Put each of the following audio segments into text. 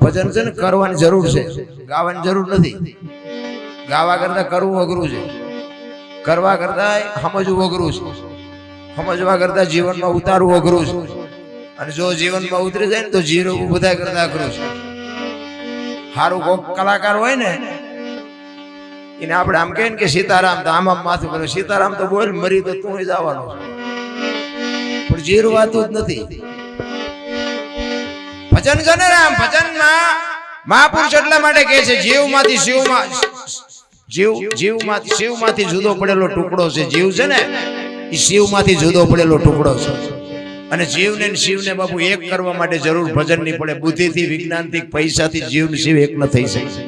ભજન છે ને કરવાની જરૂર છે. ગાવાની જરૂર નથી. ગાવા કરતા કરવું અઘરું છે. કરવા કરતા સમજવું અઘરું છે. સમજવા કરતા જીવનમાં ઉતારવું અઘરું છે. અને જો જીવનમાં ઉતરી જાય ને તો જીરો બધા કરતા અઘરું છે. સારું કોક કલાકાર હોય ને, એને આપણે આમ કહે કે સીતારામ તો આમ આમ માથું કર્યું સીતારામ તો બોલ, મરી તો તું જવાનું પણ જીરવાતું જ નથી. ભજન ને રામ ભજનમાં મહાપુરુષ એટલા માટે કહે છે, જીવમાંથી શિવમાં જીવ, જીવમાંથી શિવમાંથી જુદો પડેલો ટુકડો છે, જીવ છે ને, એ શિવમાંથી જુદો પડેલો ટુકડો છે. અને જીવને શિવને બાપુ એક કરવા માટે જરૂર ભજન નહીં પડે, બુદ્ધિથી, વિજ્ઞાનથી, પૈસાથી જીવ શિવ એક ન થઈ શકે.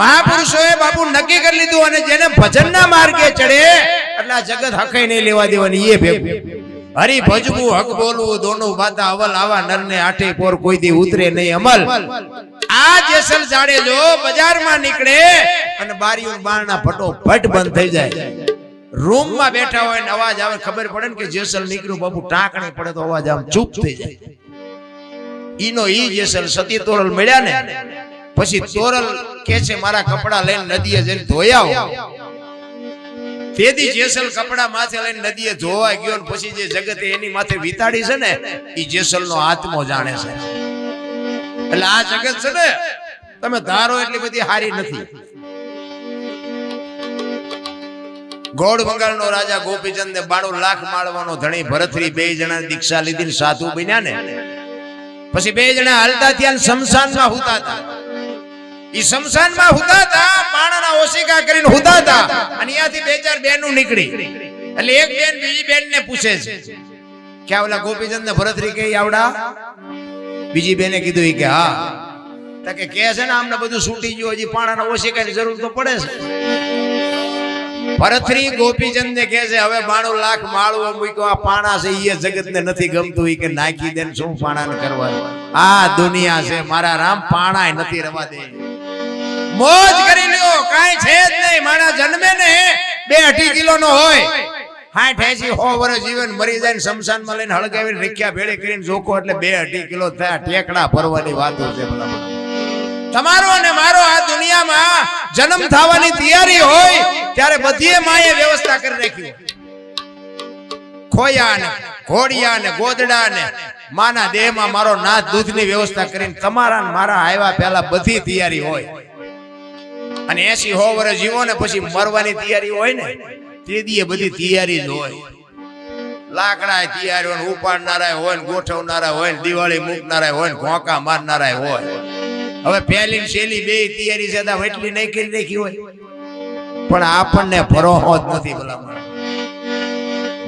મહાપુરુષોએ બાપુ નક્કી કરી લીધું અને જેને ભજનના માર્ગે ચડે, એટલે આ જગત હકાઈ નહીં લેવા દેવાની, એ ભેગું. હરી ભજવું હક બોલવું દોનું માતા અવલ આવા નરને આઠે પોર કોઈ દી ઉતરે નહીં અમલ. આ જેસલ જાડે જો બજારમાં નીકળે અને બારીઓ બારણા ફટો ફટ બંધ થઈ જાય. રૂમમાં બેઠા હોય ને અવાજ આવે ખબર પડે ને કે જેસલ નીકળ્યું બાપુ ટાંકણી પડે તો અવાજ આમ ચૂપ થઈ જાય. ઈનો ઈ જેસલ સતી તોરલ મળ્યા ને પછી તોરલ કે છે મારા કપડા લઈને નદીએ જઈને ધોયા તેથી જેસલ કપડા માથે લઈને નદીએ ધોવા ગયો ને પછી જે જગતે એની માથે વિતાડી છે ને એ જેસલ નો આત્મો જાણે છે. એટલે આ જગત છે ને તમે ધારો એટલી બધી હારી નથી. ગોળ બંગાળનો રાજા ગોપીચંદ ને બાણું લાખ માળવાનો ધણી ભરતરી બે જણા દીક્ષા લીધી સાધુ બન્યા ને. પછી બે જણા હાલતા ત્યાં શમશાનમાં હુતા હતા ઈ શમશાનમાં હુદાતા પાણાના ઓશિકા કરીને હુદાતા અને અહીંયાથી બે ચાર બેનો નીકળી. એટલે એક બેન બીજી બેન ને પૂછે છે. કે ઓલા ગોપીચંદ ને ભરતરી કે આવડા? બીજી બેને કીધું ઈ કે, હા. તો કે કે છે ને, આમને બધું છૂટી ગયું, હજી પાણાના ઓશિકાની જરૂર તો પડે છે. ભરતરી ગોપીચંદ ને કે છે, હવે બાણું લાખ માળવો મૂક્યો, આ પાણા છે એ જગત ને નથી ગમતું. ઈ કે, નાખી દે શું પાણા ને કરવાનું આ દુનિયા છે, મારા રામ પાણા નથી રવા દે. મોજ કરી લ્યો. કાઈ છે જ નહીં. માણા જન્મે ને બે અઢી કિલો નો હોય. હાઠ એસી હો વર્ષ જીવન મરી જાય ને શમશાનમાં લઈને હળગાવીને રીખ્યા ભેળે કરીને જોકો એટલે બે અઢી કિલો થયા. ટેકડા ભરવાની વાતો છે તમારો અને મારો આ દુનિયામાં જન્મ થવાની તૈયારી હોય ત્યારે બધીએ માએ વ્યવસ્થા કરી રાખી. ખોયા ને ઘોડિયા ને ગોદડા ને માના દેહમાં મારો નાથ દૂધની વ્યવસ્થા કરીને તમારા મારા આવ્યા પહેલા બધી તૈયારી હોય. અને એસી હો વર્ષ જીવો ને પછી મરવાની તૈયારી હોય ને, તે દીએ બધી તૈયારી જ હોય. લાકડા તૈયાર હોય ઉપાડનારા હોય ને ગોઠવનારા હોય ને, દિવાળી મૂકનારા હોય ને, ઘોંકા મારનારા હોય. હવે પહેલી શેલી બે તૈયારી તો એટલી નહીં કરી નાખી હોય. પણ આપણને ભરોહો જ નથી ભલામણ.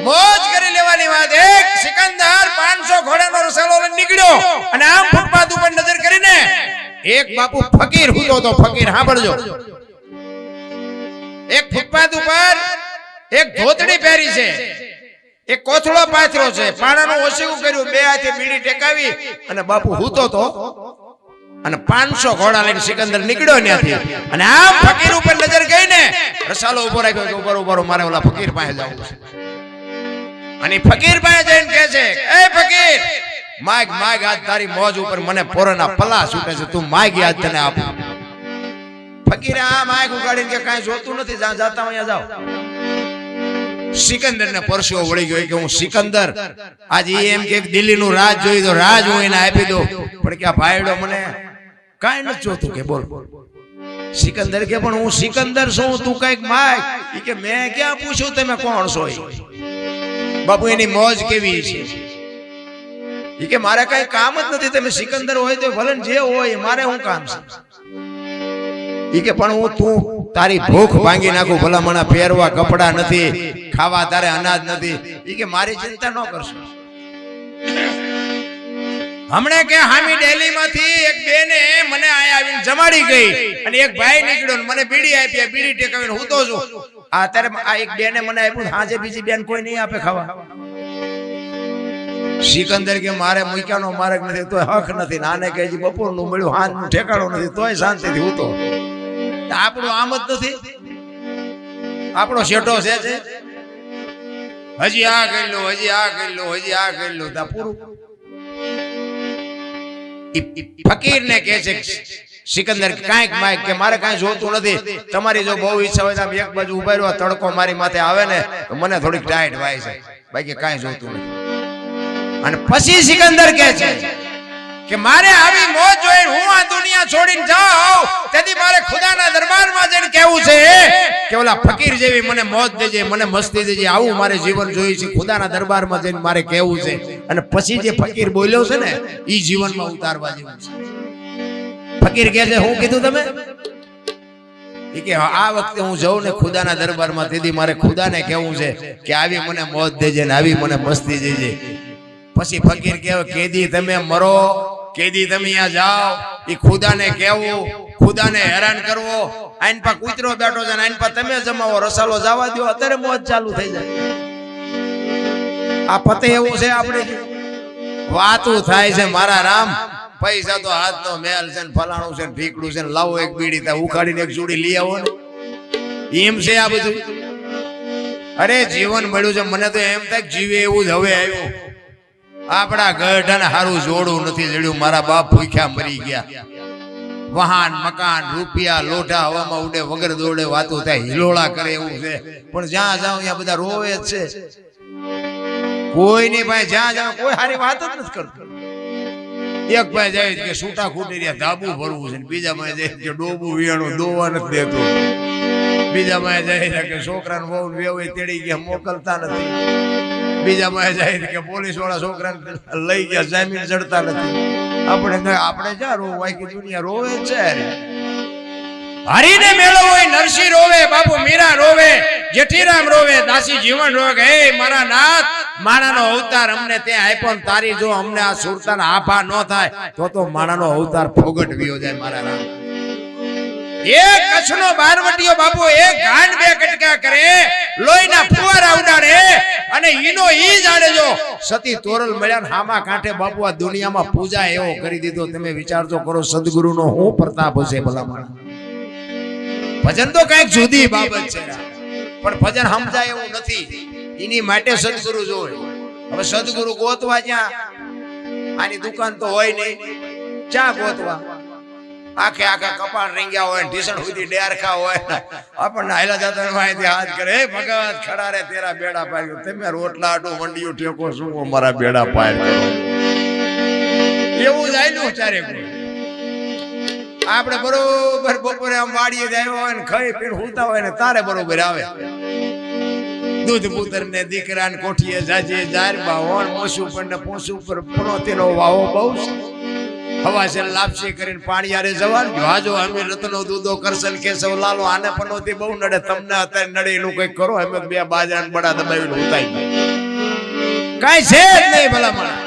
મોજ કરી લેવાની વાત. એક સિકંદર 500 ઘોડાનો રસાલો નીકળ્યો. અને આમ ફૂટપાથ ઉપર નજર કરીને એક બાપુ ફકીર હતો તો ફકીર સાંભળજો. એક ફૂટપાથ ઉપર એક ધોતડી પહેરી છે. એક કોથળો પાથરો છે. પાણાનું ઓછું કર્યું, બે હાથે બીડી ટેકાવી અને બાપુ હૂતો તો અને પાંચસો ઘોડા લઈને સિકંદર નીકળ્યો ત્યાંથી. અને આ ફકીર ઉપર નજર ગઈ ને રસાલો ઊભો રાખ્યો કે ઉપર ઊભો મારે ઓલા ફકીર પાસે જવું છે. અને ફકીર પાસે જઈને કહે છે, એ ફકીર માગ માગ, આજ તારી મોજ ઉપર મને પોરના પલા છૂટે છે. તું માગ યાદ તને આપ. ફકીરે આ માગ ઉગાડીને કે કાંઈ જોતું નથી. જ્યાં જાતા અહીંયા જાઓ. સિકંદર ને પરસેવો વળી ગયો. કે હું સિકંદર. આજે એમ કે દિલ્હી નું રાજ જોઈ દો રાજ હું એને આપી દઉં. પણ કે ભાઈડો મને કાંઈ નથી જોતું કે બોલ. સિકંદર કે, પણ હું સિકંદર છું, તું કંઈક માગ. કે, મેં ક્યાં પૂછ્યું? તમે કોણ છો? બાપુ, એની મોજ કેવી છે? ઈ કે મારે કઈ કામ જ નથી, તમે સિકંદર હોય તો ભલે જે હોય મારે હું કામ છે? કે પણ હું તું તારી ભૂખ ભાંગી નાખું, ભલામણા પહેરવા કપડા નથી, ખાવા તારે અનાજ નથી. એ કે મારી ચિંતા ન કરશો. હમણે કે હામી ડેલી માંથી એક બેને મને આયા આવીને જમાડી ગઈ અને એક ભાઈ નીકળ્યો ને મને બીડી આપી બીડી ટેકાવીને હું તો છું અત્યારે આ એક બેને મને આપ્યું હાજે બીજી બેન કોઈ નહીં આપે ખાવા. સિકંદર કે મારે મૂક્યાનો માર્ગ નથી, તોય હક નથી. નાને કે હજી બપોરનું મળ્યું હાથ ઠેકાણું નથી, તોય શાંતિથી હું તો આપણું આમ જ નથી? આપણો શેઠો છે હજી આ કરી લો હજી આ કરી લો હજી આ કરી લો તા પૂરું. ફકીર ફકીરને કે છે, સિકંદર, કાંઈક માય કે મારે કાંઈ જોતું નથી. તમારી જો બહુ ઈચ્છા હોય તો એક બાજુ ઊભા રહ્યો તડકો મારી માથે આવે ને, તો મને થોડીક ટાઈટ વાય છે. બાકી કાંઈ જોતું નથી. અને પછી સિકંદર કહે છે કે મારે આવી મોજ જોઈ હું આ દુનિયા છોડીને જાઉં, તેથી મારે ખુદાના દરબારમાં જઈને કહેવું છે કે ઓલા ફકીર જેવી મને મોજ દેજે, મને મસ્તી દેજે, આવું મારે જીવન જોઈએ છે, ખુદાના દરબારમાં જઈને મારે કહેવું છે. અને પછી જે ફકીર બોલ્યો છે ને, ઈ જીવનમાં ઉતારવા જેવું છે. ફકીર કહે છે, હું કીધું તમે? કે આ વખતે હું જઉં ને ખુદાના દરબારમાં, તેથી મારે ખુદાને કહેવું છે કે આવી મને મોજ દેજે ને આવી મને મસ્તી દેજે. પછી ફકીર કહેવાય કેદી તમે મરો, કેદી તમે અહીંયા જાઓ એ ખુદાને કહેવું, ખુદાને હેરાન કરવો, આઈન પા કૂતરો બેઠો છે આઈન પા તમે જમાવો, રસાલો જવા દો અત્યારે મોજ ચાલુ થઈ જાય. આ પતે એવું છે આપણે? વાતું થાય છે મારા રામ, પૈસા તો હાથનો મેલ છે ને ફલાણું છે ને ઠીકડું છે ને લાવો એક બીડી ત્યાં ઉખાડીને એક જોડી લઈ આવો ને. એમ છે આ બધું? અરે જીવન મળ્યું છે, મને તો એમ થાય જીવે એવું જ હવે આવ્યું. આપણા ગઢને હારું જોડું નથી જડ્યું. મારા બાપ ભૂખ્યા મરી ગયા. વાહન મકાન, રૂપિયા, લોઢા હવામાં ઉડે, વગર દોડે વાતો થાય. હિલોળા કરે એવું છે. પણ જ્યાં જાઉં ત્યાં બધા રોવે જ છે. કોઈની પાસે જ્યાં જાવ કોઈ સારી વાત જ નથી કરતું. એક પાસે જાય કે છૂટા ખૂટી રહ્યા, ધાબુ ભરવું છે બીજા પાસે જાય કે ડોબું વિયાણું દોવા નથી દેતું. બીજા પાસે જાય કે છોકરાને બહુ વેવાય તેડી ગયા, મોકલતા નથી. બીજા પાસે જાય કે પોલીસવાળા છોકરાને લઈ ગયા, જામીન ચડતા નથી. આપણે આપણે જ્યાં રોવાય કે દુનિયા રોવે છે હરીને મેળો હોય, નરસિંહ રોવે, બાપુ મીરા રોવે, જેઠીરામ રોવે, દાસી જીવન રોવે કે હે, મારા નાથ, માણાનો અવતાર અમને ત્યાં આપ્યો તારી જો અમને આ સુરતાના આભા ન થાય, તો તો માણાનો અવતાર ફોગટ વિયો જાય મારા રામ એક કચ્છનો બારવટીયો બાપુ, એક ગાંડ બે કટકા કરે, લોહીના ફુવારા ઉડાડે અને ઈનો ઈ જાણે જો સતી તોરલ મળ્યા હામા કાંઠે બાપુ આ દુનિયામાં પૂજા એવો કરી દીધો. તમે વિચારજો, કરો સદગુરુનો હું પ્રતાપ હશે ભલામણ. ભજન તો કંઈક જુદી બાબત છે. પણ ભજન સમજાય એવું નથી. એની માટે સદગુરુ જોવે. હવે સદગુરુ ગોતવા જ્યાં? આની દુકાન તો હોય નહીં. ચા ગોતવા? આખે આખા કપાળ રીંગ્યા હોય ઢીસણ સુધી ડેરખા હોય આપણને હાલા જતા માહિતી હાથ કરે. હે ભગવાન ખડા રે, તેરા બેડા પાર તમે રોટલા આટું મંડિયું ટેકો શું મારા બેડા પાર એવું જ આયલું ચારે આપણે બરોબર બપોરે આમ વાડીએ જ હોય ને ખાઈ પીને હુતા હોય ને તારે બરોબર આવે. દૂધ પુત્ર ને દીકરા ને કોઠીએ જાજે જાર બાવણ મોસું ને પોસું પર પનોતીનો વાવો બહુ છે. હવા છે લાપસી કરીને પાણી આરે જવાનું હાજો અમે રતનો દૂધો કરશન કેશવ લાલો આને પનોતી બહુ નડે. તમને અત્યારે નડે એનું કંઈક કરો, અમે બે બાજરા બડા દબાવીને ઉતાઈ કાઈ છે જ નહીં ભલામણ.